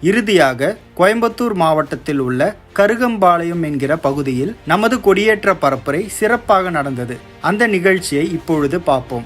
இறுதியாக கோயம்புத்தூர் மாவட்டத்தில் உள்ள கருகம்பாளையம் என்கிற பகுதியில் நமது கொடியேற்ற பரப்புரை சிறப்பாக நடந்தது. அந்த நிகழ்ச்சியை இப்பொழுது பார்ப்போம்.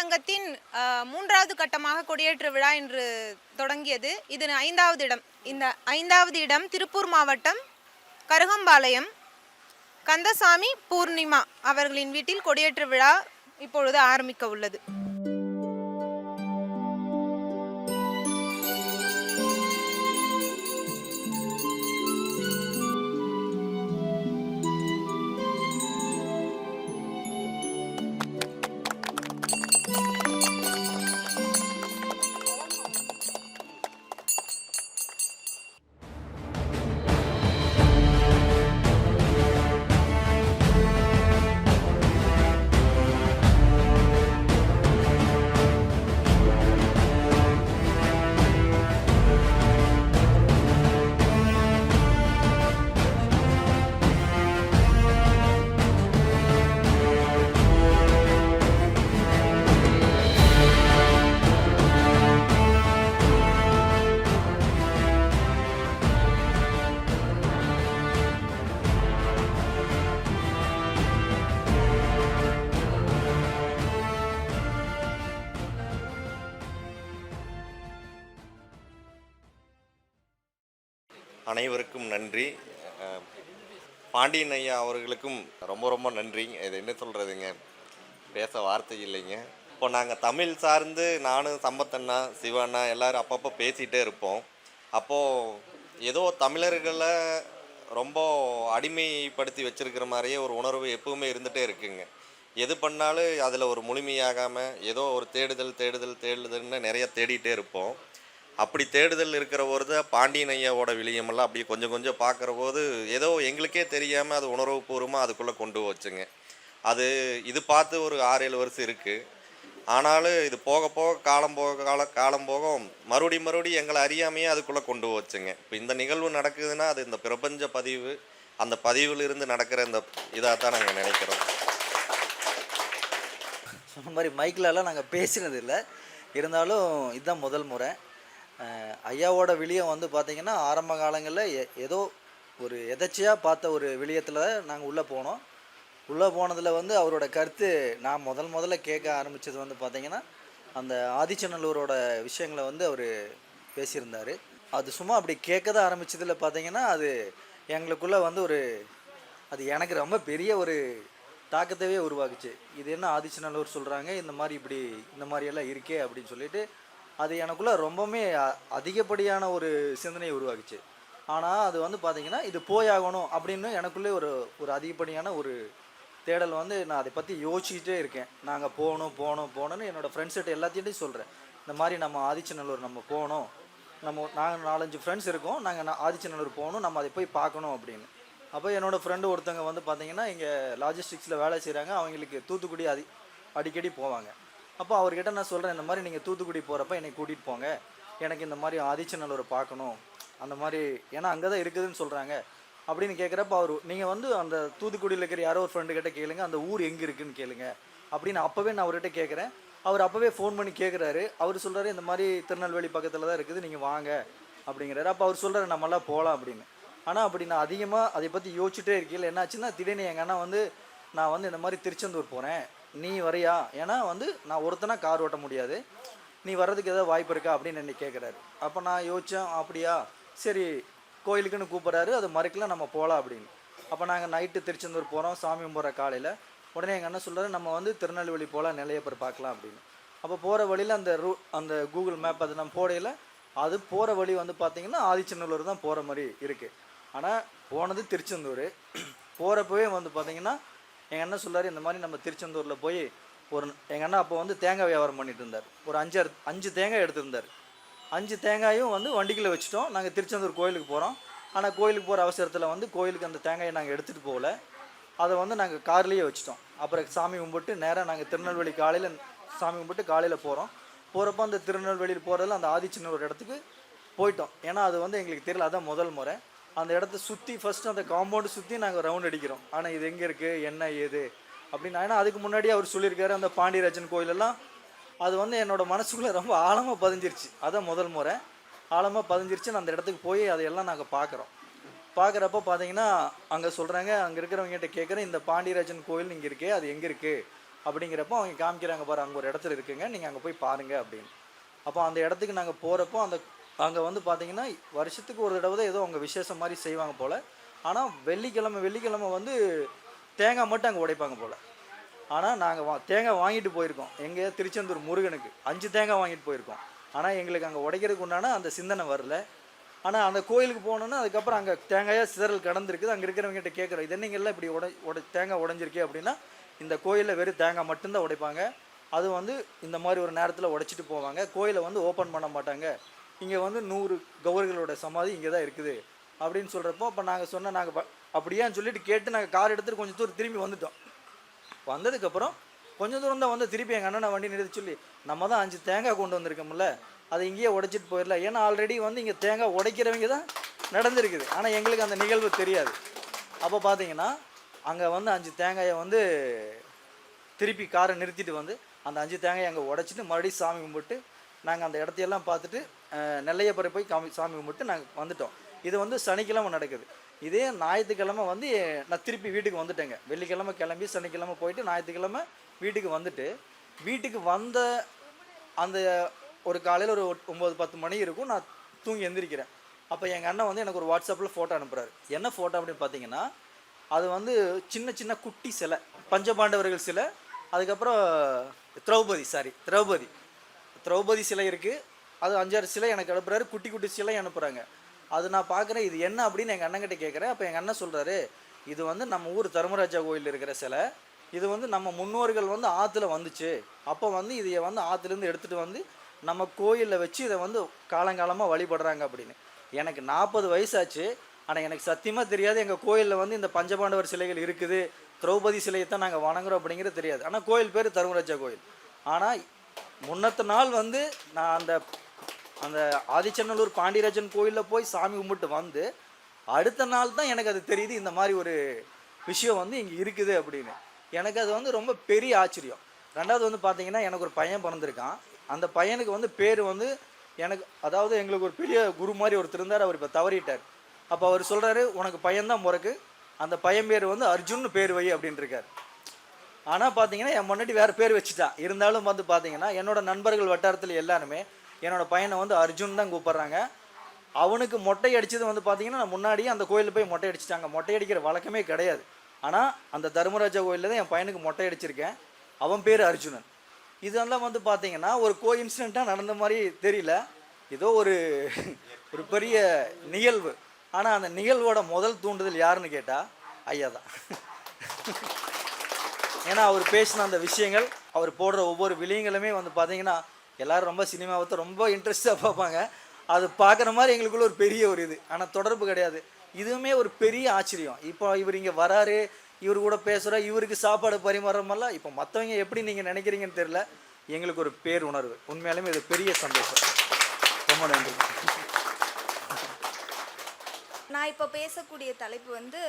சங்கத்தின் மூன்றாவது கட்டமாக கொடியேற்று விழா இன்று தொடங்கியது. இது ஐந்தாவது இடம் இந்த ஐந்தாவது இடம் திருப்பூர் மாவட்டம் கருகம்பாளையம். கந்தசாமி பூர்ணிமா அவர்களின் வீட்டில் கொடியேற்று விழா இப்பொழுது ஆரம்பிக்க உள்ளது. நன்றி. பாண்டியன் ஐயா அவர்களுக்கும் ரொம்ப ரொம்ப நன்றி. இது என்ன சொல்கிறதுங்க பேச வார்த்தை இல்லைங்க. இப்போ நாங்கள் தமிழ் சார்ந்து நானும் சம்பத்தண்ணா சிவண்ணா எல்லோரும் அப்பப்போ பேசிகிட்டே இருப்போம். அப்போது ஏதோ தமிழர்களை ரொம்ப அடிமைப்படுத்தி வச்சிருக்கிற மாதிரியே ஒரு உணர்வு எப்பவுமே இருந்துகிட்டே இருக்குங்க. எது பண்ணாலும் அதில் ஒரு முழுமையாகாமல் ஏதோ ஒரு தேடுதல் தேடுதல் தேடுதல்னு நிறைய தேடிகிட்டே இருப்போம். அப்படி தேடுதல் இருக்கிற போது பாண்டியன் ஐயாவோட விளியமெல்லாம் அப்படியே கொஞ்சம் கொஞ்சம் பார்க்குற போது ஏதோ எங்களுக்கே தெரியாமல் அது உணர்வுபூர்வமாக அதுக்குள்ளே கொண்டு வச்சுங்க அது இது பார்த்து ஒரு ஆறு ஏழு வருஷம் இருக்குது ஆனாலும் இது போக போக காலம் போக கால காலம் போக மறுபடி மறுபடி எங்களை அறியாமையே அதுக்குள்ளே கொண்டு வச்சுங்க இப்போ இந்த நிகழ்வு நடக்குதுன்னா அது இந்த பிரபஞ்ச பதிவு அந்த பதிவிலிருந்து நடக்கிற இந்த இதாக தான் நாங்கள் நினைக்கிறோம். சொன்ன மாதிரி மைக்கிலலாம் நாங்கள் பேசினது இல்லை இருந்தாலும் இதுதான் முதல் முறை. ஐயாவோட விளியம் வந்து பார்த்திங்கன்னா ஆரம்ப காலங்களில் எ- ஏதோ ஒரு எதர்ச்சியாக பார்த்த ஒரு விளியத்தில் நாங்கள் உள்ளே போனோம். உள்ளே போனதில் வந்து அவரோட கருத்து நான் முதல் முதல்ல கேட்க ஆரம்பித்தது வந்து பார்த்திங்கன்னா அந்த ஆதிச்சநல்லூரோட விஷயங்களை வந்து அவர் பேசியிருந்தார். அது சும்மா அப்படி கேட்க தான் ஆரம்பிச்சதில் பார்த்தீங்கன்னா அது எங்களுக்குள்ளே வந்து ஒரு அது எனக்கு ரொம்ப பெரிய ஒரு தாக்கத்தவே உருவாக்குச்சு. இது என்ன ஆதிச்சநல்லூர் சொல்கிறாங்க இந்த மாதிரி இப்படி இந்த மாதிரியெல்லாம் இருக்கே அப்படின்னு சொல்லிட்டு அது எனக்குள்ளே ரொம்பவுமே அதிகப்படியான ஒரு சிந்தனையை உருவாக்குச்சு. ஆனால் அது வந்து பார்த்திங்கன்னா இது போயாகணும் அப்படின்னு எனக்குள்ளே ஒரு ஒரு அதிகப்படியான ஒரு தேடல் வந்து நான் அதை பற்றி யோசிச்சுட்டே இருக்கேன். நாங்கள் போகணும் போகணும் போகணும்னு என்னோடய ஃப்ரெண்ட்ஸ்கிட்ட எல்லாத்தையும் சொல்கிறேன் இந்த மாதிரி நம்ம ஆதிச்சநல்லூர் நம்ம போகணும். நம்ம நாங்கள் நாலஞ்சு ஃப்ரெண்ட்ஸ் இருக்கோம். நாங்கள் ஆதிச்சநல்லூர் போகணும். நம்ம அதை போய் பார்க்கணும் அப்படின்னு. அப்போ என்னோடய ஃப்ரெண்டு ஒருத்தவங்க வந்து பார்த்தீங்கன்னா இங்கே லாஜிஸ்டிக்ஸில் வேலை செய்கிறாங்க அவங்களுக்கு தூத்துக்குடி அதி அடிக்கடி போவாங்க. அப்போ அவர்கிட்ட நான் சொல்கிறேன் இந்த மாதிரி நீங்கள் தூத்துக்குடி போகிறப்ப என்னை கூட்டிகிட்டு போங்க. எனக்கு இந்த மாதிரி ஆதிச்சநல்லூரை பார்க்கணும். அந்த மாதிரி ஏன்னா அங்கே தான் இருக்குதுன்னு சொல்கிறாங்க அப்படின்னு கேட்குறப்ப அவர் நீங்கள் வந்து அந்த தூத்துக்குடியில் இருக்கிற யாரோ ஒரு ஃப்ரெண்டு கிட்டே கேளுங்க அந்த ஊர் எங்கே இருக்குதுன்னு கேளுங்க. அப்படின்னு அப்போவே நான் அவர்கிட்ட கேட்குறேன் அவர் அப்போவே ஃபோன் பண்ணி கேட்குறாரு அவர் சொல்கிறாரு இந்த மாதிரி திருநெல்வேலி பக்கத்தில் தான் இருக்குது நீங்கள் வாங்க. அப்படிங்கிறாரு. அப்போ அவர் சொல்கிறாரு நம்மளாம் போகலாம் அப்படின்னு. ஆனால் அப்படி நான் அதிகமாக அதை பற்றி யோசிச்சுட்டே இருக்கையில் என்னாச்சுன்னா திடீர்னு எங்கள் அண்ணா வந்து நான் வந்து இந்த மாதிரி திருச்செந்தூர் போகிறேன் நீ வரியா? ஏன்னா வந்து நான் ஒருத்தனா கார் ஓட்ட முடியாது. நீ வர்றதுக்கு ஏதாவது வாய்ப்பு இருக்கா? அப்படின்னு என்னை கேட்குறாரு அப்போ நான் யோசித்தேன் அப்படியா? சரி கோயிலுக்குன்னு கூப்பிட்றாரு. அது மறுக்கல நம்ம போகலாம் அப்படின்னு. அப்போ நாங்கள் நைட்டு திருச்செந்தூர் போகிறோம் சாமி கும்பிட்ற காலையில். உடனே எங்கள் அண்ணன் சொல்கிறாரு நம்ம வந்து திருநெல்வேலி போகலாம் நிலையப்பர் பார்க்கலாம் அப்படின்னு. அப்போ போகிற வழியில் அந்த ரூ அந்த கூகுள் மேப் அது நம்ம போடையில் அது போகிற வழி வந்து பார்த்திங்கன்னா ஆதிச்சநல்லூர் தான் போகிற மாதிரி இருக்குது ஆனால் போனது திருச்செந்தூர். போகிறப்பவே வந்து பார்த்திங்கன்னா எங்கள் அண்ணன் சொல்லார் இந்த மாதிரி நம்ம திருச்செந்தூரில் போய் ஒரு எங்கள் அண்ணன் அப்போ வந்து தேங்காய் வியாபாரம் பண்ணிட்டு இருந்தார். ஒரு அஞ்சு அஞ்சு தேங்காய் எடுத்திருந்தார். அஞ்சு தேங்காயும் வந்து வண்டிக்குள்ள வச்சுட்டோம். நாங்கள் திருச்செந்தூர் கோயிலுக்கு போகிறோம் ஆனால் கோயிலுக்கு போகிற அவசரத்தில் வந்து கோயிலுக்கு அந்த தேங்காயை நாங்கள் எடுத்துகிட்டு போகல. அதை வந்து நாங்கள் கார்லேயே வச்சுட்டோம். அப்புறம் சாமி கும்பிட்டு நேராக நாங்கள் திருநெல்வேலி காலையில் சாமி கும்பிட்டு காலையில் போகிறோம் போகிறப்ப அந்த திருநெல்வேலியில் போகிறதுல அந்த ஆதிச்சின்ன ஒரு இடத்துக்கு போயிட்டோம். ஏன்னா அது வந்து எங்களுக்கு தெரியல அதான் முதல் முறை. அந்த இடத்த சுற்றி ஃபஸ்ட்டு அந்த காம்பவுண்டு சுற்றி நாங்கள் ரவுண்ட் அடிக்கிறோம். ஆனால் இது எங்கே இருக்குது என்ன ஏது? அப்படின்னு ஏன்னா அதுக்கு முன்னாடி அவர் சொல்லியிருக்காரு அந்த பாண்டியராஜன் கோயிலெல்லாம் அது வந்து என்னோடய மனசுக்குள்ளே ரொம்ப ஆழமாக பதிஞ்சிருச்சு. அதான் முதல் முறை. ஆழமாக பதிஞ்சிருச்சு நான் அந்த இடத்துக்கு போய் அதையெல்லாம் நாங்கள் பார்க்குறோம். பார்க்குறப்ப பார்த்தீங்கன்னா அங்கே சொல்கிறாங்க அங்கே இருக்கிறவங்ககிட்ட கேட்குறேன் இந்த பாண்டியராஜன் கோயில் இங்கே இருக்கே அது எங்கே இருக்குது அப்படிங்கிறப்போ அவங்க காமிக்கிறாங்க பாரு அங்கே ஒரு இடத்துல இருக்குங்க நீங்கள் அங்கே போய் பாருங்க அப்படின்னு. அப்போ அந்த இடத்துக்கு நாங்கள் போகிறப்போ அந்த அங்கே வந்து பார்த்தீங்கன்னா வருஷத்துக்கு ஒரு தடவை தான் ஏதோ அவங்க விசேஷம் மாதிரி செய்வாங்க போல். ஆனால் வெள்ளிக்கிழமை வெள்ளிக்கிழமை வந்து தேங்காய் மட்டும் அங்கே உடைப்பாங்க போல். ஆனால் நாங்கள் வா தேங்காய் வாங்கிட்டு போயிருக்கோம். எங்கே திருச்செந்தூர் முருகனுக்கு. அஞ்சு தேங்காய் வாங்கிட்டு போயிருக்கோம். ஆனால் எங்களுக்கு அங்கே உடைக்கிறதுக்கு உண்டான அந்த சிந்தனை வரல. ஆனால் அந்த கோயிலுக்கு போனோன்னா அதுக்கப்புறம் அங்கே தேங்காயாக சிதறல் கடந்திருக்குது. அங்கே இருக்கிறவங்ககிட்ட கேட்குறோம் இது என்னங்கெல்லாம் இப்படி உடை உடை தேங்காய் உடஞ்சிருக்கே? அப்படின்னா இந்த கோயிலில் வெறும் தேங்காய் மட்டும்தான் உடைப்பாங்க. அது வந்து இந்த மாதிரி ஒரு நேரத்தில் உடைச்சிட்டு போவாங்க. கோயிலை வந்து ஓப்பன் பண்ண மாட்டாங்க. இங்கே வந்து நூறு கௌரிகளோட சமாதி இங்கே தான் இருக்குது அப்படின்னு சொல்கிறப்போ அப்போ நாங்கள் சொன்ன நாங்கள் அப்படியான்னு சொல்லிட்டு கேட்டு நாங்கள் கார் எடுத்துகிட்டு கொஞ்சம் தூரம் திரும்பி வந்துட்டோம். வந்ததுக்கப்புறம் கொஞ்சம் தூரம் தான் வந்து திருப்பி எங்கள் அண்ணனை வண்டி நிறுத்தி சொல்லி நம்ம தான் அஞ்சு தேங்காய் கொண்டு வந்திருக்கோம்ல அதை இங்கேயே உடைச்சிட்டு போயிடலாம். ஏன்னா ஆல்ரெடி வந்து இங்கே தேங்காய் உடைக்கிறவங்க தான் நடந்திருக்குது. ஆனால் எங்களுக்கு அந்த நிகழ்வு தெரியாது. அப்போ பார்த்தீங்கன்னா அங்கே வந்து அஞ்சு தேங்காயை வந்து திருப்பி காரை நிறுத்திட்டு வந்து அந்த அஞ்சு தேங்காயை அங்கே உடச்சிட்டு மறுபடியும் சாமி கும்பிட்டு நாங்கள் அந்த இடத்தையெல்லாம் பார்த்துட்டு நெல்லையப்பறை போய் காமி சாமி கும்பிட்டு நாங்கள் வந்துட்டோம். இது வந்து சனிக்கிழமை நடக்குது. இதே ஞாயிற்றுக்கிழமை வந்து நான் திருப்பி வீட்டுக்கு வந்துட்டேங்க. வெள்ளிக்கிழமை கிளம்பி சனிக்கிழமை போயிட்டு ஞாயிற்றுக்கிழமை வீட்டுக்கு வந்துட்டு வீட்டுக்கு வந்த அந்த ஒரு காலையில் ஒரு ஒம்பது பத்து மணி இருக்கும். நான் தூங்கி எந்திரிக்கிறேன். அப்போ எங்கள் அண்ணன் வந்து எனக்கு ஒரு வாட்ஸ்அப்பில் ஃபோட்டோ அனுப்புறாரு. என்ன ஃபோட்டோ அப்படின்னு பார்த்தீங்கன்னா அது வந்து சின்ன சின்ன குட்டி சிலை பஞ்சபாண்டவர்கள் சிலை அதுக்கப்புறம் திரௌபதி சாரி திரௌபதி. திரௌபதி சிலை இருக்குது அது அஞ்சாறு சிலை எனக்கு அனுப்புறாரு. குட்டி குட்டி சிலை அனுப்புகிறாங்க அது நான் பார்க்குறேன் இது என்ன அப்படின்னு எங்கள் அண்ணன்கிட்ட கேட்குறேன் அப்போ எங்கள் அண்ணன் சொல்கிறாரு இது வந்து நம்ம ஊர் தர்மராஜா கோயில் இருக்கிற சிலை. இது வந்து நம்ம முன்னோர்கள் வந்து ஆற்றுல வந்துச்சு. அப்போ வந்து இதை வந்து ஆற்றுலேருந்து எடுத்துகிட்டு வந்து நம்ம கோயிலில் வச்சு இதை வந்து காலங்காலமாக வழிபடுறாங்க அப்படின்னு. எனக்கு நாற்பது வயசாச்சு. ஆனால் எனக்கு சத்தியமாக தெரியாது எங்கள் கோயிலில் வந்து இந்த பஞ்சபாண்டவர் சிலைகள் இருக்குது. திரௌபதி சிலையை தான் நாங்கள் வணங்குறோம் அப்படிங்கிறது தெரியாது. ஆனால் கோயில் பேர் தர்மராஜா கோயில். ஆனால் முன்னத்த நாள் வந்து நான் அந்த அந்த ஆதிச்சநல்லூர் பாண்டியராஜன் கோயிலில் போய் சாமி கும்பிட்டு வந்து அடுத்த நாள் தான் எனக்கு அது தெரியுது இந்த மாதிரி ஒரு விஷயம் வந்து இங்கே இருக்குது அப்படின்னு. எனக்கு அது வந்து ரொம்ப பெரிய ஆச்சரியம். ரெண்டாவது வந்து பார்த்தீங்கன்னா எனக்கு ஒரு பையன் பிறந்திருக்கான். அந்த பையனுக்கு வந்து பேர் வந்து எனக்கு அதாவது எங்களுக்கு ஒரு பெரிய குரு மாதிரி ஒருத்தர் இருந்தார் அவர் இப்போ தவறிட்டார். அப்போ அவர் சொல்கிறாரு உனக்கு பையன்தான் முறக்கு. அந்த பையன் பேர் வந்து அர்ஜுன்னு பேர் வை அப்படின்னு இருக்கார். ஆனால் பார்த்தீங்கன்னா என் முன்னாடி வேறு பேர் வச்சுட்டா. இருந்தாலும் வந்து பார்த்தீங்கன்னா என்னோடய நண்பர்கள் வட்டாரத்தில் எல்லாருமே என்னோட பையனை வந்து அர்ஜுன் தான் கூப்பிட்றாங்க. அவனுக்கு மொட்டை அடித்தது வந்து பார்த்தீங்கன்னா நான் முன்னாடியே அந்த கோயிலில் போய் மொட்டை அடிச்சிட்டாங்க. மொட்டை அடிக்கிற வழக்கமே கிடையாது. ஆனால் அந்த தர்மராஜா கோயிலில் தான் என் பையனுக்கு மொட்டை அடிச்சிருக்கேன். அவன் பேர் அர்ஜுனன். இதெல்லாம் வந்து பார்த்தீங்கன்னா ஒரு கோ இன்சிடெண்ட்டாக நடந்த மாதிரி தெரியல. ஏதோ ஒரு ஒரு பெரிய நிகழ்வு. ஆனால் அந்த நிகழ்வோட முதல் தூண்டுதல் யாருன்னு கேட்டால் ஐயா தான். ஏன்னா அவர் பேசின அந்த விஷயங்கள் அவர் போடுற ஒவ்வொரு விலையங்களுமே வந்து பார்த்தீங்கன்னா எல்லோரும் ரொம்ப சினிமாவை ரொம்ப இன்ட்ரெஸ்டாக பார்ப்பாங்க. அது பார்க்குற மாதிரி எங்களுக்குள்ள ஒரு பெரிய ஒரு இது. ஆனால் தொடர்பு கிடையாது. இதுவுமே ஒரு பெரிய ஆச்சரியம். இப்போ இவர் இங்கே வராரு இவர் கூட பேசுகிறோம் இவருக்கு சாப்பாடு பரிமாறமெல்லாம் இப்போ மற்றவங்க எப்படி நீங்கள் நினைக்கிறீங்கன்னு தெரில எங்களுக்கு ஒரு பேர் உணர்வு உண்மையாலுமே இது பெரிய சந்தோஷம். ரொம்ப நன்றி. நான் இப்போ பேசக்கூடிய தலைப்பு வந்து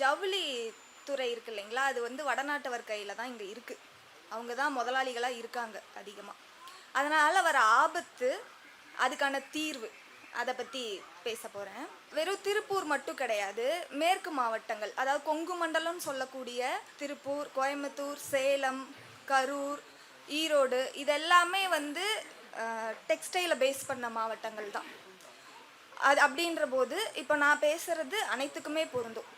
ஜவுளி துறை இருக்கு இல்லைங்களா? அது வந்து வடநாட்டவர் கையில் தான் இங்கே இருக்குது அவங்க தான் முதலாளிகளாக இருக்காங்க அதிகமாக அதனால் வர ஆபத்து அதுக்கான தீர்வு அதை பற்றி பேச போகிறேன் வெறும் திருப்பூர் மட்டும் கிடையாது மேற்கு மாவட்டங்கள் அதாவது கொங்கு மண்டலம்னு சொல்லக்கூடிய திருப்பூர் கோயம்புத்தூர் சேலம் கரூர் ஈரோடு இதெல்லாமே வந்து டெக்ஸ்டைலை பேஸ் பண்ண மாவட்டங்கள் தான். அது அப்படின்ற போது இப்போ நான் பேசுகிறது அனைத்துக்குமே பொருந்தும்.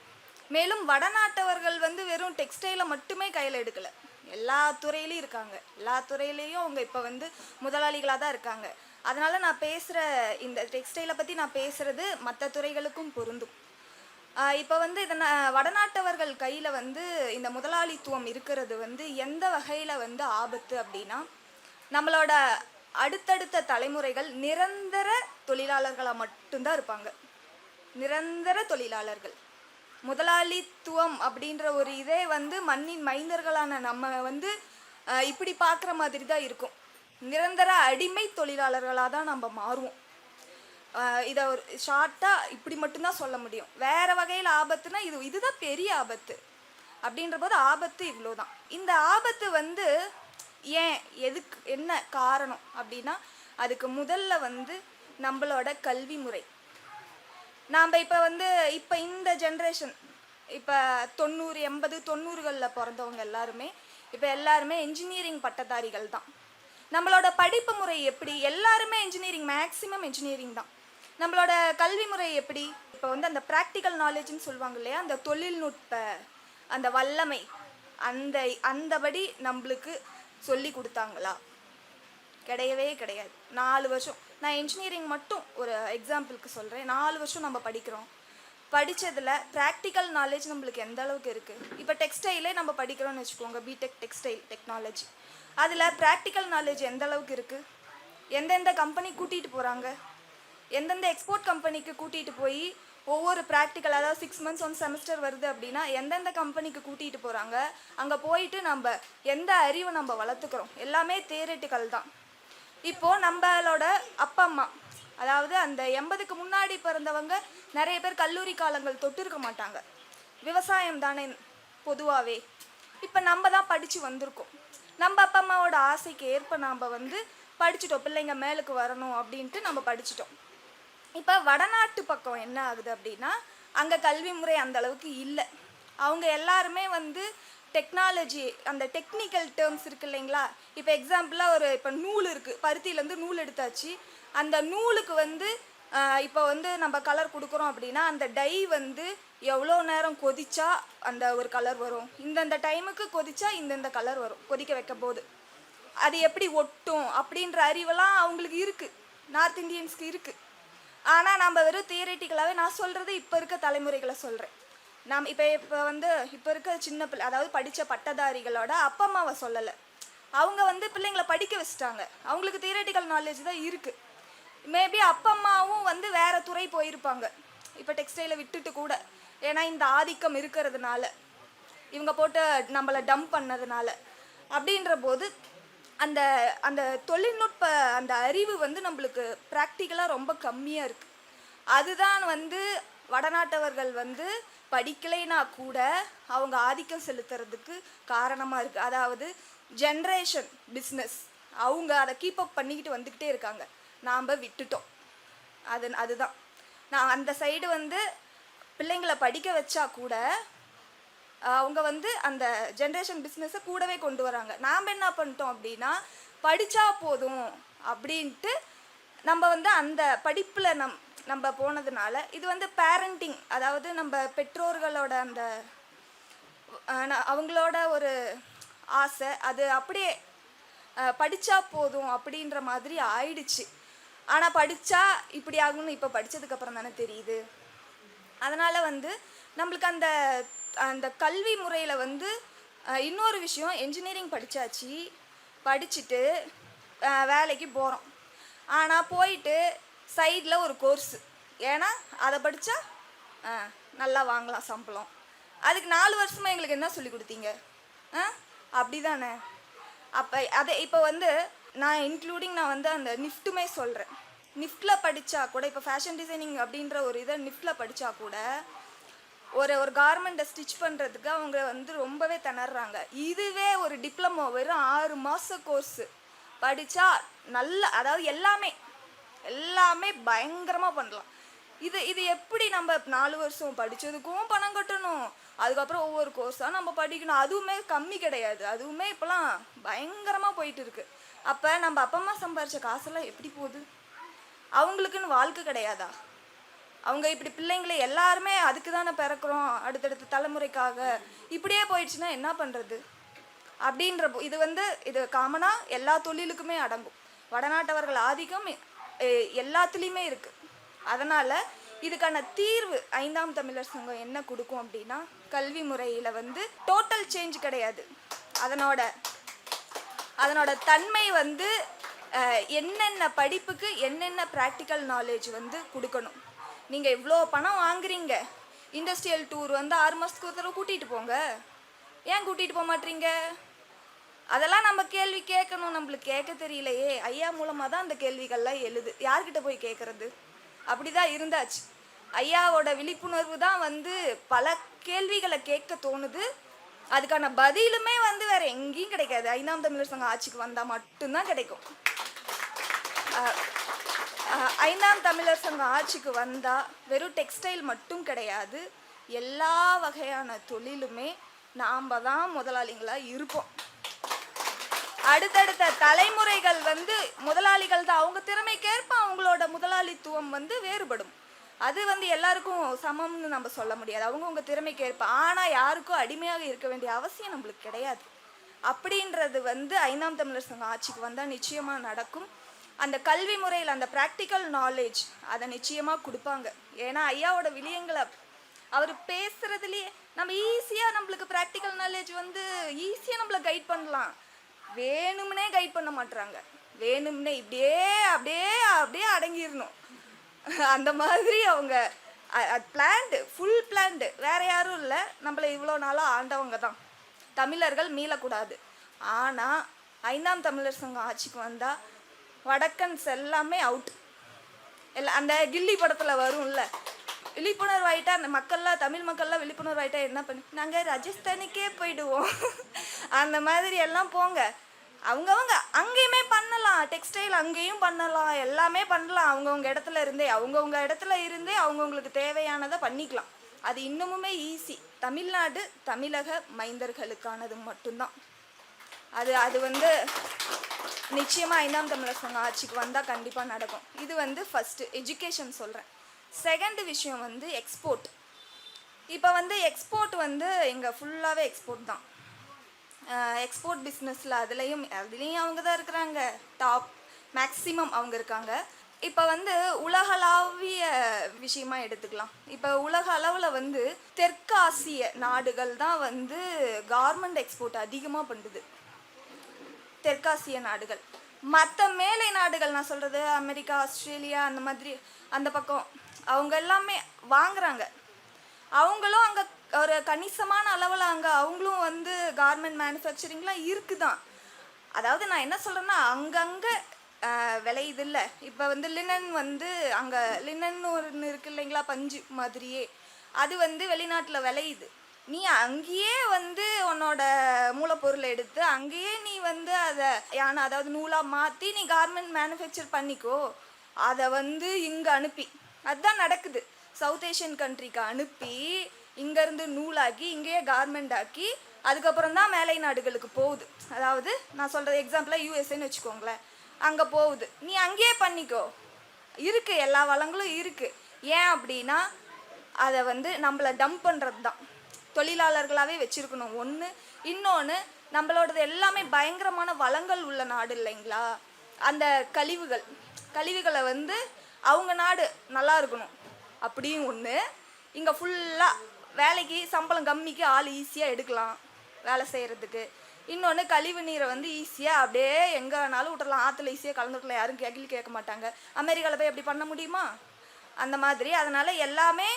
மேலும் வடநாட்டவர்கள் வந்து வெறும் டெக்ஸ்டைலை மட்டுமே கையில் எடுக்கலை. எல்லா துறையிலையும் இருக்காங்க. எல்லா துறையிலையும் அவங்க இப்போ வந்து முதலாளிகளாக தான் இருக்காங்க. அதனால் நான் பேசுகிற இந்த டெக்ஸ்டைலை பற்றி நான் பேசுகிறது மற்ற துறைகளுக்கும் பொருந்தும். இப்போ வந்து இதை வடநாட்டவர்கள் கையில் வந்து இந்த முதலாளித்துவம் இருக்கிறது வந்து எந்த வகையில் வந்து ஆபத்து அப்படின்னா நம்மளோட அடுத்தடுத்த தலைமுறைகள் நிரந்தர தொழிலாளர்களாக மட்டும்தான் இருப்பாங்க. நிரந்தர தொழிலாளர்கள். முதலாளித்துவம் அப்படின்ற ஒரு இதே வந்து மண்ணின் மைந்தர்களான நம்ம வந்து இப்படி பார்க்குற மாதிரி தான் இருக்கும். நிரந்தர அடிமை தொழிலாளர்களாக தான் நம்ம மாறுவோம். இதை ஒரு ஷார்ட்டாக இப்படி மட்டும்தான் சொல்ல முடியும். வேறு வகையில் ஆபத்துனா இது இதுதான் பெரிய ஆபத்து. அப்படின்ற போது ஆபத்து இவ்வளோ தான். இந்த ஆபத்து வந்து ஏன் எதுக்கு என்ன காரணம் அப்படின்னா அதுக்கு முதல்ல வந்து நம்மளோட கல்வி முறை. நாம் இப்போ வந்து இப்போ இந்த ஜென்ரேஷன் இப்போ தொண்ணூறு எண்பது தொண்ணூறுகளில் பிறந்தவங்க எல்லாருமே இப்போ எல்லாருமே இன்ஜினியரிங் பட்டதாரிகள் தான். நம்மளோட படிப்பு முறை எப்படி? எல்லாருமே இன்ஜினியரிங் மேக்ஸிமம் இன்ஜினியரிங் தான். நம்மளோட கல்வி முறை எப்படி? இப்போ வந்து அந்த ப்ராக்டிக்கல் நாலேஜ்னு சொல்லுவாங்க இல்லையா? அந்த தொழில்நுட்ப அந்த வல்லமை அந்த அந்தபடி நம்மளுக்கு சொல்லி கொடுத்தாங்களா? கிடையவே கிடையாது. நாலு வருஷம். நான் இன்ஜினியரிங் மட்டும் ஒரு எக்ஸாம்பிளுக்கு சொல்கிறேன் நாலு வருஷம் நம்ம படிக்கிறோம். படித்ததில் ப்ராக்டிக்கல் நாலேஜ் நம்மளுக்கு எந்த அளவுக்கு இருக்குது இப்போ டெக்ஸ்டைலே நம்ம படிக்கிறோம்னு வச்சுக்கோங்க. பிடெக் டெக்ஸ்டைல் டெக்னாலஜி அதில் ப்ராக்டிக்கல் நாலேஜ் எந்த அளவுக்கு இருக்குது எந்தெந்த கம்பெனி கூட்டிகிட்டு போகிறாங்க எந்தெந்த எக்ஸ்போர்ட் கம்பெனிக்கு கூட்டிகிட்டு போய் ஒவ்வொரு ப்ராக்டிக்கல் அதாவது சிக்ஸ் மந்த்ஸ் ஒன் செமஸ்டர் வருது அப்படின்னா எந்தெந்த கம்பெனிக்கு கூட்டிகிட்டு போகிறாங்க அங்கே போயிட்டு நம்ம எந்த அறிவை நம்ம வளர்த்துக்கிறோம்? எல்லாமே தேரட்டிக்கல் தான். இப்போ நம்மளோட அப்பா அம்மா. அதாவது அந்த எண்பதுக்கு முன்னாடி பிறந்தவங்க நிறைய பேர் கல்லூரி காலங்கள் தொட்டிருக்க மாட்டாங்க. விவசாயம் தானே பொதுவாகவே இப்போ நம்ம தான் படித்து வந்திருக்கோம். நம்ம அப்பா அம்மாவோட ஆசைக்கு ஏற்ப நாம் வந்து படிச்சுட்டோம். பிள்ளைங்க மேலுக்கு வரணும் அப்படின்ட்டு நம்ம படிச்சிட்டோம். இப்போ வடநாட்டு பக்கம் என்ன ஆகுது அப்படின்னா அங்கே கல்வி முறை அந்த அளவுக்கு இல்லை. அவங்க எல்லாருமே வந்து டெக்னாலஜி அந்த டெக்னிக்கல் டேர்ம்ஸ் இருக்கு இல்லைங்களா? இப்போ எக்ஸாம்பிளாக ஒரு இப்போ நூல் இருக்குது பருத்தியிலேருந்து நூல் எடுத்தாச்சு. அந்த நூலுக்கு வந்து இப்போ வந்து நம்ம கலர் கொடுக்குறோம் அப்படின்னா அந்த டை வந்து எவ்வளோ நேரம் கொதிச்சா அந்த ஒரு கலர் வரும்? இந்தந்த டைமுக்கு கொதிச்சா இந்தந்த கலர் வரும். கொதிக்க வைக்க போது அது எப்படி ஒட்டும் அப்படின்ற அறிவெல்லாம் அவங்களுக்கு இருக்குது நார்த் இந்தியன்ஸ்க்கு இருக்குது ஆனால் நம்ம வெறும் தியரட்டிக்கலாகவே நான் சொல்கிறது இப்போ இருக்க தலைமுறைகளை சொல்கிறேன் நாம் இப்போ இப்போ வந்து இப்போ இருக்க சின்ன பிள்ளை அதாவது படித்த பட்டதாரிகளோட அப்பா அம்மாவை சொல்லலை. அவங்க வந்து பிள்ளைங்களை படிக்க வச்சுட்டாங்க. அவங்களுக்கு தியரட்டிக்கல் நாலேஜ் தான் இருக்குது மேபி அப்பா அம்மாவும் வந்து வேறு துறை போயிருப்பாங்க. இப்போ டெக்ஸ்டைலை விட்டுட்டு கூட. ஏன்னா இந்த ஆதிக்கம் இருக்கிறதுனால இவங்க போட்டு நம்மளை டம்ப் பண்ணதுனால. அப்படின்ற போது அந்த அந்த தொழில்நுட்ப அந்த அறிவு வந்து நம்மளுக்கு ப்ராக்டிக்கலாக ரொம்ப கம்மியாக இருக்குது அதுதான் வந்து வடநாட்டவர்கள் வந்து படிக்கலைனா கூட அவங்க ஆதிக்கம் செலுத்துறதுக்கு காரணமாக இருக்குது அதாவது ஜென்ரேஷன் பிஸ்னஸ் அவங்க அதை கீப் அப் பண்ணிக்கிட்டு வந்துக்கிட்டே இருக்காங்க. நாம் விட்டுட்டோம். அது அதுதான். நான் அந்த சைடு வந்து பிள்ளைங்களை படிக்க வச்சா கூட அவங்க வந்து அந்த ஜென்ரேஷன் பிஸ்னஸை கூடவே கொண்டு வராங்க. நாம் என்ன பண்ணிட்டோம் அப்படின்னா படித்தா போதும் அப்படின்ட்டு நம்ம வந்து அந்த படிப்பில் நம் நம்ம போனதுனால இது வந்து பேரண்டிங் அதாவது நம்ம பெற்றோர்களோட அந்த அவங்களோட ஒரு ஆசை அது அப்படியே படித்தா போதும் அப்படின்ற மாதிரி ஆயிடுச்சு. ஆனால் படித்தா இப்படி ஆகும்னு இப்போ படித்ததுக்கப்புறம் தானே தெரியுது. அதனால் வந்து நம்மளுக்கு அந்த அந்த கல்வி முறையில் வந்து இன்னொரு விஷயம் என்ஜினியரிங் படித்தாச்சு படிச்சுட்டு வேலைக்கு போகிறோம் ஆனால் போயிட்டு சைடில் ஒரு கோர்ஸு. ஏன்னா அதை படித்தா நல்லா வாங்கலாம் சம்பளம். அதுக்கு நாலு வருஷமாக எங்களுக்கு என்ன சொல்லி கொடுத்தீங்க? ஆ அப்படி தானே அப்போ அதை இப்போ வந்து நான் இன்க்ளூடிங் நான் வந்து அந்த நிஃப்ட்டுமே சொல்கிறேன் நிஃப்டில் படித்தா கூட இப்போ ஃபேஷன் டிசைனிங் அப்படின்ற ஒரு இதை நிஃப்டில் படித்தா கூட ஒரு ஒரு கார்மெண்ட்டை ஸ்டிச் பண்ணுறதுக்கு அவங்க வந்து ரொம்பவே திணறாங்க. இதுவே ஒரு டிப்ளமோ வெறும் ஆறு மாத கோர்ஸு படித்தா நல்ல அதாவது எல்லாமே எல்லாமே பயங்கரமாக பண்ணலாம். இது இது எப்படி நம்ம நாலு வருஷம் படித்ததுக்கும் பணம் கட்டணும். அதுக்கப்புறம் ஒவ்வொரு கோர்ஸாக நம்ம படிக்கணும். அதுவுமே கம்மி கிடையாது. அதுவுமே இப்போலாம் பயங்கரமாக போயிட்டு இருக்கு. அப்போ நம்ம அப்பா அம்மா சம்பாரித்த காசெல்லாம் எப்படி போகுது? அவங்களுக்குன்னு வாழ்க்கை கிடையாதா? அவங்க இப்படி பிள்ளைங்களை எல்லாருமே அதுக்கு தானே பிறக்கிறோம் அடுத்தடுத்த தலைமுறைக்காக. இப்படியே போயிடுச்சுன்னா என்ன பண்ணுறது அப்படின்ற இது வந்து இது காமனாக எல்லா தொழிலுக்குமே அடங்கும். வடநாட்டவர்கள் ஆதிக்கம் எல்லாத்துலேயுமே இருக்குது அதனால் இதுக்கான தீர்வு ஐந்தாம் தமிழர் சங்கம் என்ன கொடுக்கும் அப்படின்னா கல்வி முறையில் வந்து டோட்டல் சேஞ்ச் கிடையாது. அதனோட அதனோட தன்மை வந்து என்னென்ன படிப்புக்கு என்னென்ன ப்ராக்டிக்கல் நாலேஜ் வந்து கொடுக்கணும். நீங்கள் இவ்வளோ பணம் வாங்குறீங்க. இண்டஸ்ட்ரியல் டூர் வந்து ஆறு மாதத்துக்கு ஒரு தடவை கூட்டிகிட்டு போங்க. ஏன் கூட்டிகிட்டு போக மாட்டீங்க? அதெல்லாம் நம்ம கேள்வி கேட்கணும். நம்மளுக்கு கேட்க தெரியலையே. ஐயா மூலமாக தான் அந்த கேள்விகள்லாம் எழுது. யார்கிட்ட போய் கேட்குறது? அப்படி தான் இருந்தாச்சு. ஐயாவோட விழிப்புணர்வு தான் வந்து பல கேள்விகளை கேட்க தோணுது. அதுக்கான பதிலுமே வந்து வேற எங்கேயும் கிடைக்காது. ஐந்தாம் தமிழர் சங்கம் ஆட்சிக்கு வந்தால் மட்டும்தான் கிடைக்கும். ஐந்தாம் தமிழர் சங்கம் ஆட்சிக்கு வந்தால் வெறும் டெக்ஸ்டைல் மட்டும் கிடையாது. எல்லா வகையான தொழிலுமே நாம் தான் முதலாளிங்களாக இருப்போம். அடுத்தடுத்த தலைமுறைகள் வந்து முதலாளிகள் தான் அவங்க திறமைக்கேற்ப அவங்களோட முதலாளித்துவம் வந்து வேறுபடும். அது வந்து எல்லாருக்கும் சமம்னு நம்ம சொல்ல முடியாது. அவங்கவுங்க திறமைக்கேற்ப. ஆனால் யாருக்கும் அடிமையாக இருக்க வேண்டிய அவசியம் நம்மளுக்கு கிடையாது. அப்படின்றது வந்து ஐந்தாம் தமிழர் சங்கம் ஆட்சிக்கு வந்தால் நிச்சயமாக நடக்கும். அந்த கல்வி முறையில் அந்த ப்ராக்டிக்கல் நாலேஜ் அதை நிச்சயமாக கொடுப்பாங்க. ஏன்னா ஐயாவோட விளியங்களை அவர் பேசுகிறதுலேயே நம்ம ஈஸியாக நம்மளுக்கு ப்ராக்டிக்கல் நாலேஜ் வந்து ஈஸியாக நம்மளை கைட் பண்ணலாம். வேணும்னே கைட் பண்ண மாட்றாங்க. வேணும்னே இப்படியே அப்படியே அப்படியே அடங்கிடணும். அந்த மாதிரி அவங்க பிளான்டு ஃபுல் பிளான்டு வேற யாரும் இல்லை. நம்மளை இவ்வளோ நாளாக ஆண்டவங்க தான். தமிழர்கள் மீளக்கூடாது. ஆனால் ஐந்தாம் தமிழர் சங்கம் ஆட்சிக்கு வந்தால் வடக்கன்ஸ் எல்லாமே அவுட் எல்லா அந்த கில்லி படத்தில் வரும்ல விழிப்புணர்வு ஆகிட்டா அந்த மக்கள்லாம் தமிழ் மக்கள்லாம் விழிப்புணர்வு ஆகிட்டா என்ன பண்ணி? நாங்கள் ராஜஸ்தானுக்கே போயிடுவோம். அந்த மாதிரி எல்லாம் போங்க. அவங்கவங்க அங்கேயுமே பண்ணலாம். டெக்ஸ்டைல் அங்கேயும் பண்ணலாம். எல்லாமே பண்ணலாம். அவங்கவுங்க இடத்துல இருந்தே அவங்கவுங்க இடத்துல இருந்தே அவங்கவுங்களுக்கு தேவையானதை பண்ணிக்கலாம். அது இன்னமுமே ஈஸி தமிழ்நாடு தமிழக மைந்தர்களுக்கானது மட்டும்தான். அது அது வந்து நிச்சயமாக ஐந்தாம் தமிழர் சங்கம் ஆட்சிக்கு வந்தால் கண்டிப்பாக நடக்கும். இது வந்து ஃபஸ்ட்டு எஜுகேஷன் சொல்கிறேன் செகண்ட் விஷயம் வந்து எக்ஸ்போர்ட் இப்போ வந்து எக்ஸ்போர்ட் வந்து இங்கே ஃபுல்லாகவே எக்ஸ்போர்ட் தான். எக்ஸ்போர்ட் பிஸ்னஸில் அதுலேயும் அதுலேயும் அவங்க தான் இருக்கிறாங்க. டாப் மேக்ஸிமம் அவங்க இருக்காங்க. இப்போ வந்து உலகளாவிய விஷயமா எடுத்துக்கலாம். இப்போ உலக அளவில் வந்து தெற்காசிய நாடுகள் தான் வந்து கார்மெண்ட் எக்ஸ்போர்ட் அதிகமாக பண்ணுது. தெற்காசிய நாடுகள். மற்ற மேலை நாடுகள் நான் சொல்கிறது அமெரிக்கா ஆஸ்திரேலியா அந்த மாதிரி அந்த பக்கம். அவங்க எல்லாமே வாங்குறாங்க. அவங்களும் அங்கே ஒரு கணிசமான அளவில் அங்கே அவங்களும் வந்து கார்மெண்ட் மேனுஃபேக்சரிங்லாம் இருக்குதான். அதாவது நான் என்ன சொல்கிறேன்னா அங்கங்கே விளையுது இல்லை. இப்போ வந்து லினன் வந்து அங்கே லினன் ஒன்று இருக்கு இல்லைங்களா பஞ்சு மாதிரியே. அது வந்து வெளிநாட்டில் விளையுது நீ அங்கேயே வந்து உன்னோட மூலப்பொருளை எடுத்து அங்கேயே நீ வந்து அதை யானை அதாவது நூலாக மாற்றி நீ கார்மெண்ட் மேனுஃபேக்சர் பண்ணிக்கோ. அதை வந்து இங்கே அனுப்பி. அதுதான் நடக்குது. சவுத் ஏஷியன் கண்ட்ரிக்கு அனுப்பி இங்கேருந்து நூலாக்கி இங்கேயே கார்மெண்ட் ஆக்கி அதுக்கப்புறம் தான் மேலை நாடுகளுக்கு போகுது. அதாவது நான் சொல்கிற எக்ஸாம்பிளாக யூஎஸ்ஏன்னு வச்சுக்கோங்களேன். அங்கே போகுது. நீ அங்கேயே பண்ணிக்கோ. இருக்குது எல்லா வளங்களும் இருக்குது ஏன் அப்படின்னா அதை வந்து நம்மளை டம்ப் பண்ணுறது தான். தொழிலாளர்களாகவே வச்சுருக்கணும். ஒன்று இன்னொன்று நம்மளோடது எல்லாமே பயங்கரமான வளங்கள் உள்ள நாடு இல்லைங்களா? அந்த கழிவுகள். கழிவுகளை வந்து அவங்க நாடு நல்லா இருக்கணும். அப்படியும் ஒன்று இங்கே ஃபுல்லாக வேலைக்கு சம்பளம் கம்மிக்கு ஆள் ஈஸியாக எடுக்கலாம் வேலை செய்கிறதுக்கு இன்னொன்று கழிவு நீரை வந்து ஈஸியாக அப்படியே எங்கே வேணாலும் விட்டுறலாம். ஆற்றுல ஈஸியாக கலந்து கலந்துக்கலாம் யாரும் கேள்வி கேட்க மாட்டாங்க. அமெரிக்காவில் போய் அப்படி பண்ண முடியுமா? அந்த மாதிரி. அதனால் எல்லாமே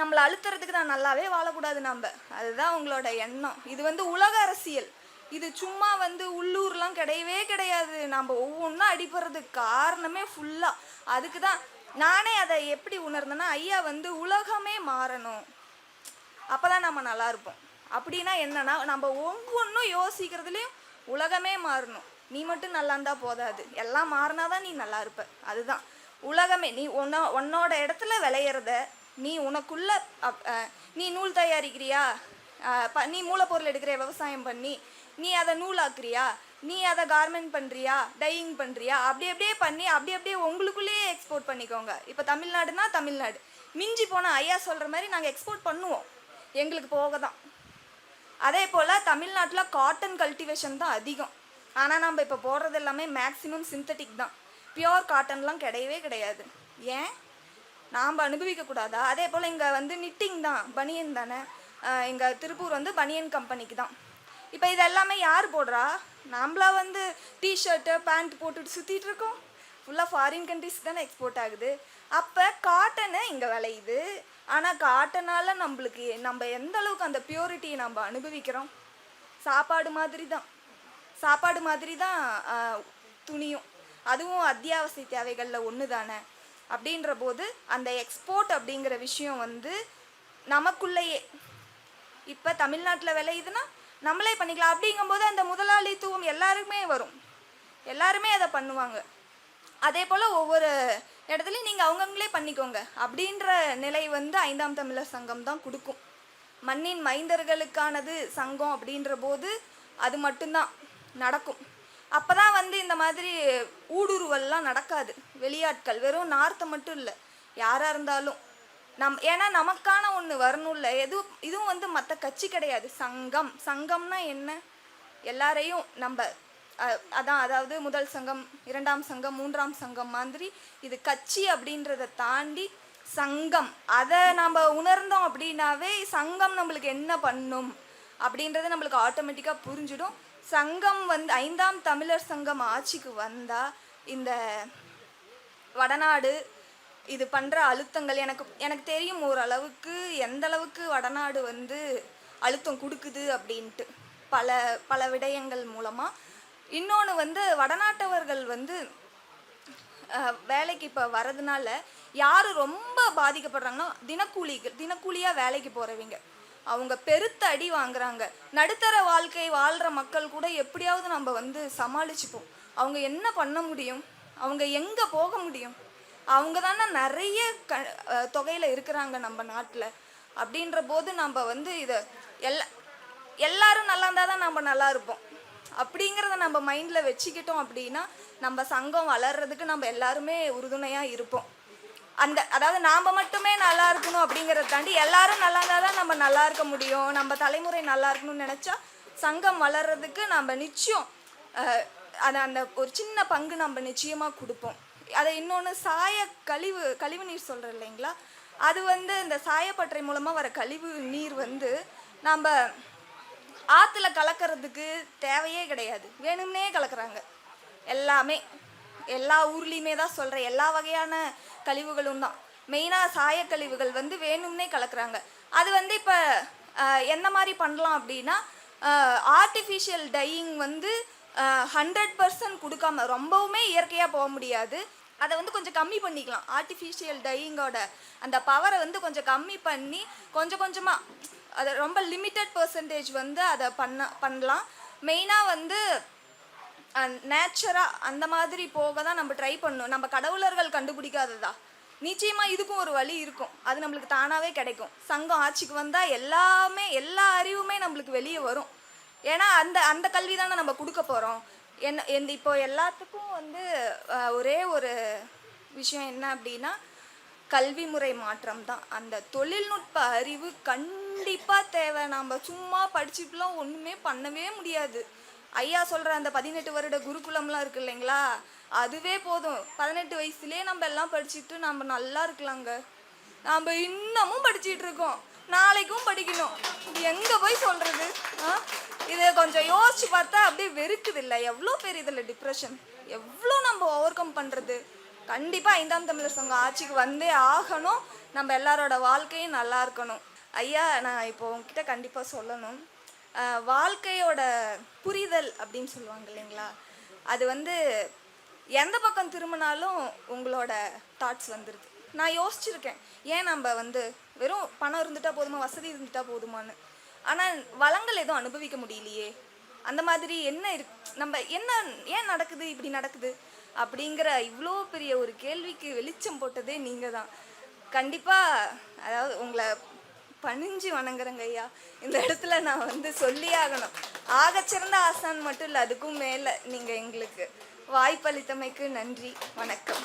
நம்மளை அழுத்துறதுக்கு தான் நல்லாவே வாழக்கூடாது நம்ம அதுதான் உங்களோட எண்ணம். இது வந்து உலக அரசியல். இது சும்மா வந்து உள்ளூர்லாம் கிடையவே கிடையாது. நம்ம ஒவ்வொன்றா அடிபடுறதுக்கு காரணமே ஃபுல்லாக அதுக்கு தான் நானே அதை எப்படி உணர்ந்தேன்னா ஐயா வந்து உலகமே மாறணும். அப்போ தான் நம்ம நல்லா இருப்போம். அப்படின்னா என்னன்னா நம்ம ஒவ்வொன்றும் யோசிக்கிறதுலையும் உலகமே மாறணும். நீ மட்டும் நல்லா இருந்தால் போதாது. எல்லாம் மாறினா தான் நீ நல்லா இருப்ப. அதுதான். உலகமே நீ உன்ன உன்னோட இடத்துல விளையிறத நீ உனக்குள்ள அப்- நீ நூல் தயாரிக்கிறியா? நீ மூலப்பொருள் எடுக்கிற விவசாயம் பண்ணி நீ அதை நூலாக்குறியா? நீ அதை கார்மெண்ட் பண்ணுறியா டையிங் பண்ணுறியா அப்படி அப்படியே பண்ணி அப்படி அப்படியே உங்களுக்குள்ளேயே எக்ஸ்போர்ட் பண்ணிக்கோங்க. இப்போ தமிழ்நாடுனா தமிழ்நாடு. மிஞ்சி போனால் ஐயா சொல்கிற மாதிரி நாங்கள் எக்ஸ்போர்ட் பண்ணுவோம். எங்களுக்கு போக தான் அதே போல் தமிழ்நாட்டில் காட்டன் கல்டிவேஷன் தான் அதிகம். ஆனால் நம்ம இப்போ போடுறது எல்லாமே மேக்ஸிமம் சிந்தட்டிக் தான். பியோர் காட்டன்லாம் கிடையவே கிடையாது. ஏன்? நாம் அனுபவிக்கக்கூடாதா அதே போல் இங்கே வந்து நிட்டிங் தான். பனியன் தானே? இங்கே திருப்பூர் வந்து பனியன் கம்பெனிக்கு தான். இப்போ இது எல்லாமே யார் போடுறா? நம்மளா வந்து டிஷர்ட்டு பேண்ட் போட்டுட்டு சுற்றிட்டு இருக்கோம் ஃபுல்லாக ஃபாரின் கண்ட்ரிஸ் தானே எக்ஸ்போர்ட் ஆகுது. அப்போ காட்டனு இங்கே விளையுது. ஆனால் காட்டனால் நம்மளுக்கு நம்ம எந்த அளவுக்கு அந்த பியூரிட்டியை நம்ம அனுபவிக்கிறோம்? சாப்பாடு மாதிரி தான். சாப்பாடு மாதிரி தான் துணியும். அதுவும் அத்தியாவசிய தேவைகளில் ஒன்று தானே. அப்படின்ற போது அந்த எக்ஸ்போர்ட் அப்படிங்கிற விஷயம் வந்து நமக்குள்ளேயே. இப்போ தமிழ்நாட்டில் விளையுதுன்னா நம்மளே பண்ணிக்கலாம். அப்படிங்கும்போது அந்த முதலாளித்துவம் எல்லாருக்குமே வரும். எல்லாருமே அதை பண்ணுவாங்க. அதே போல் ஒவ்வொரு இடத்துலையும் நீங்கள் அவங்கவுங்களே பண்ணிக்கோங்க. அப்படின்ற நிலை வந்து ஐந்தாம் தமிழர் சங்கம் தான் கொடுக்கும். மண்ணின் மைந்தர்களுக்கானது சங்கம் அப்படின்ற போது அது மட்டும்தான் நடக்கும். அப்போ தான் வந்து இந்த மாதிரி ஊடுருவல்லாம் நடக்காது. வெளியாட்கள் வெறும் நார்த்தை மட்டும் இல்லை. யாராக இருந்தாலும். நம் ஏன்னா நமக்கான ஒன்று வரணும்ல. எதுவும் இதுவும் வந்து மற்ற கட்சி கிடையாது. சங்கம். சங்கம்னா என்ன? எல்லாரையும் நம்ம அதான் அதாவது முதல் சங்கம் இரண்டாம் சங்கம் மூன்றாம் சங்கம் மாதிரி இது கட்சி அப்படின்றத தாண்டி சங்கம். அதை நம்ம உணர்ந்தோம் அப்படின்னாவே சங்கம் நம்மளுக்கு என்ன பண்ணும் அப்படின்றது நம்மளுக்கு ஆட்டோமேட்டிக்காக புரிஞ்சிடும். சங்கம் வந்து ஐந்தாம் தமிழர் சங்கம் ஆட்சிக்கு வந்தால் இந்த வடநாடு இது பண்ணுற அழுத்தங்கள் எனக்கு எனக்கு தெரியும் ஓரளவுக்கு எந்த அளவுக்கு வடநாடு வந்து அழுத்தம் கொடுக்குது அப்படின்ட்டு. பல பல விடயங்கள் மூலமாக இன்னொன்று வந்து வடநாட்டவர்கள் வந்து வேலைக்கு இப்போ வரதுனால யார் ரொம்ப பாதிக்கப்படுறாங்கன்னா தினக்கூலிகள் தினக்கூலியாக வேலைக்கு போகிறவங்க அவங்க பெருத்த அடி வாங்குறாங்க. நடுத்தர வாழ்க்கை வாழ்கிற மக்கள் கூட எப்படியாவது நம்ம வந்து சமாளிச்சுப்போம். அவங்க என்ன பண்ண முடியும்? அவங்க எங்கே போக முடியும்? அவங்க தானே நிறைய க தொகையில் இருக்கிறாங்க நம்ம நாட்டில். அப்படின்ற போது நம்ம வந்து இதை எல்லா எல்லாரும் நல்லா இருந்தால் தான் நம்ம நல்லா இருப்போம். அப்படிங்கிறத நம்ம மைண்டில் வச்சுக்கிட்டோம் அப்படின்னா நம்ம சங்கம் வளர்றதுக்கு நம்ம எல்லாருமே உறுதுணையாக இருப்போம். அந்த அதாவது நாம் மட்டுமே நல்லா இருக்கணும் அப்படிங்கிறத தாண்டி எல்லாரும் நல்லா இருந்தால் தான் நம்ம நல்லா இருக்க முடியும். நம்ம தலைமுறை நல்லா இருக்கணும்னு நினச்சா சங்கம் வளர்றதுக்கு நம்ம நிச்சயம் அதை அந்த ஒரு சின்ன பங்கு நம்ம நிச்சயமாக கொடுப்போம். அதை இன்னொன்று சாய கழிவு கழிவு நீர் சொல்கிறோம் இல்லைங்களா? அது வந்து இந்த சாயப்பட்டறை மூலமாக வர கழிவு நீர் வந்து நம்ம ஆற்றுல கலக்கிறதுக்கு தேவையே கிடையாது. வேணும்னே கலக்கிறாங்க. எல்லாமே எல்லா ஊர்லேயுமே தான் சொல்கிறேன் எல்லா வகையான கழிவுகளும் தான். மெயினாக சாயக்கழிவுகள் வந்து வேணும்னே கலக்கிறாங்க. அது வந்து இப்போ எந்த மாதிரி பண்ணலாம் அப்படின்னா ஆர்டிஃபிஷியல் டையிங் வந்து ஹண்ட்ரட் பர்சன்ட் கொடுக்காம ரொம்பவுமே இயற்கையாக போக முடியாது. அதை வந்து கொஞ்சம் கம்மி பண்ணிக்கலாம். ஆர்டிஃபிஷியல் டையிங்கோட அந்த பவரை வந்து கொஞ்சம் கம்மி பண்ணி கொஞ்சம் கொஞ்சமாக அது ரொம்ப லிமிட்டட் பர்சன்டேஜ் வந்து அதை பண்ண பண்ணலாம். மெயினாக வந்து நேச்சராக அந்த மாதிரி போக தான் நம்ம ட்ரை பண்ணணும். நம்ம கடவுளர்கள் கண்டுபிடிக்காததா? நிச்சயமாக இதுக்கும் ஒரு வழி இருக்கும். அது நம்மளுக்கு தானாகவே கிடைக்கும். சங்கம் ஆட்சிக்கு வந்தால் எல்லாமே எல்லா அறிவுமே நம்மளுக்கு வெளியே வரும். ஏன்னா அந்த அந்த கல்வி தானே நம்ம கொடுக்க போகிறோம் என்ன எந்த இப்போ எல்லாத்துக்கும் வந்து ஒரே ஒரு விஷயம் என்ன அப்படின்னா கல்வி முறை மாற்றம் தான். அந்த தொழில்நுட்ப அறிவு கண்டிப்பாக தேவை. நம்ம சும்மா படிச்சுட்டுலாம் ஒன்றுமே பண்ணவே முடியாது. ஐயா சொல்கிற அந்த பதினெட்டு வருட குருகுலம்லாம் இருக்கு இல்லைங்களா? அதுவே போதும். பதினெட்டு வயசுலேயே நம்ம எல்லாம் படிச்சுட்டு நம்ம நல்லா இருக்கலாங்க. நாம் இன்னமும் படிச்சுட்டு இருக்கோம். நாளைக்கும் படிக்கணும். இது எங்கே போய் சொல்கிறது ஆ? இதை கொஞ்சம் யோசிச்சு பார்த்தா அப்படியே வெறுக்குது இல்லை. எவ்வளோ பேர் இதில் டிப்ரெஷன் எவ்வளோ நம்ம ஓவர் கம் பண்ணுறது கண்டிப்பாக ஐந்தாம் தமிழர் சங்கம் ஆட்சிக்கு வந்தே ஆகணும். நம்ம எல்லாரோட வாழ்க்கையும் நல்லா இருக்கணும். ஐயா நான் இப்போ உங்ககிட்ட கண்டிப்பாக சொல்லணும். வாழ்க்கையோட புரிதல் அப்படின்னு சொல்லுவாங்க இல்லைங்களா? அது வந்து எந்த பக்கம் திரும்பினாலும் உங்களோட தாட்ஸ் வந்துடுது நான் யோசிச்சிருக்கேன். ஏன் நம்ம வந்து வெறும் பணம் இருந்துட்டா போதுமா? வசதி இருந்துட்டா போதுமான்னு. ஆனால் வளங்கள் எதுவும் அனுபவிக்க முடியலையே. அந்த மாதிரி என்ன இருக்கு நம்ம என்ன ஏன் நடக்குது இப்படி நடக்குது? அப்படிங்கிற இவ்வளோ பெரிய ஒரு கேள்விக்கு வெளிச்சம் போட்டதே நீங்கள் தான் கண்டிப்பாக அதாவது உங்களை பணிஞ்சு வணங்குறேங்க ஐயா. இந்த இடத்துல நான் வந்து சொல்லி ஆகணும். ஆகச்சிறந்த ஆசான் மட்டும் இல்லை அதுக்கும் மேலே நீங்கள் எங்களுக்கு வாய்ப்பளித்தமைக்கு நன்றி. வணக்கம்.